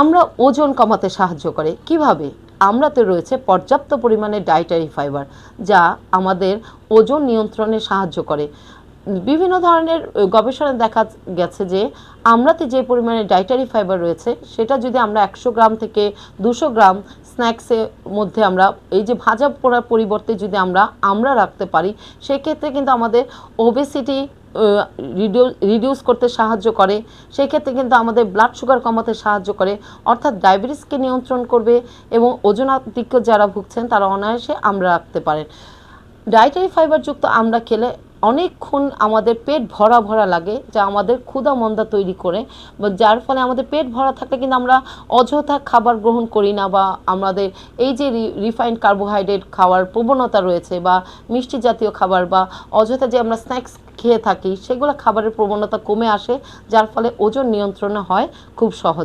আমরা ওজন কমাতে সাহায্য করে। কীভাবে? আমরাতে রয়েছে পর্যাপ্ত পরিমাণে ডায়েটারি ফাইবার যা আমাদের ওজন নিয়ন্ত্রণে সাহায্য করে। বিভিন্ন ধরনের গবেষণা দেখা গেছে যে আমরাতে যে পরিমাণে ডায়েটারি ফাইবার রয়েছে, সেটা যদি আমরা একশো গ্রাম থেকে দুশো গ্রাম স্ন্যাক্সের মধ্যে আমরা, এই যে ভাজা পোড়ার পরিবর্তে যদি আমরা আমরা রাখতে পারি, সেক্ষেত্রে কিন্তু আমাদের ওবেসিটি রিডিউস করতে সাহায্য করে। সেক্ষেত্রে কিন্তু আমাদের ব্লাড সুগার কমাতে সাহায্য করে। অর্থাৎ ডায়াবেটিসকে নিয়ন্ত্রণ করবে এবং ওজনাধিক্য যারা ভুগছেন তারা অনায়াসে আমরা রাখতে পারেন। ডায়েটারি ফাইবারযুক্ত আমরা খেলে অনেকক্ষণ আমাদের পেট ভরা ভরা লাগে যা আমাদের ক্ষুধা মন্দা তৈরি করে যার ফলে আমাদের পেট ভরা থাকলে কিন্তু আমরা অযথা খাবার গ্রহণ করি না বা আমাদের এই যে রিফাইন্ড কার্বোহাইড্রেট খাওয়ার প্রবণতা রয়েছে বা মিষ্টি জাতীয় খাবার বা অযথা যে আমরা স্ন্যাক্স খেয়ে থাকি, সেগুলো খাবারের প্রবণতা কমে আসে, যার ফলে ওজন নিয়ন্ত্রণে হয় খুব সহজে।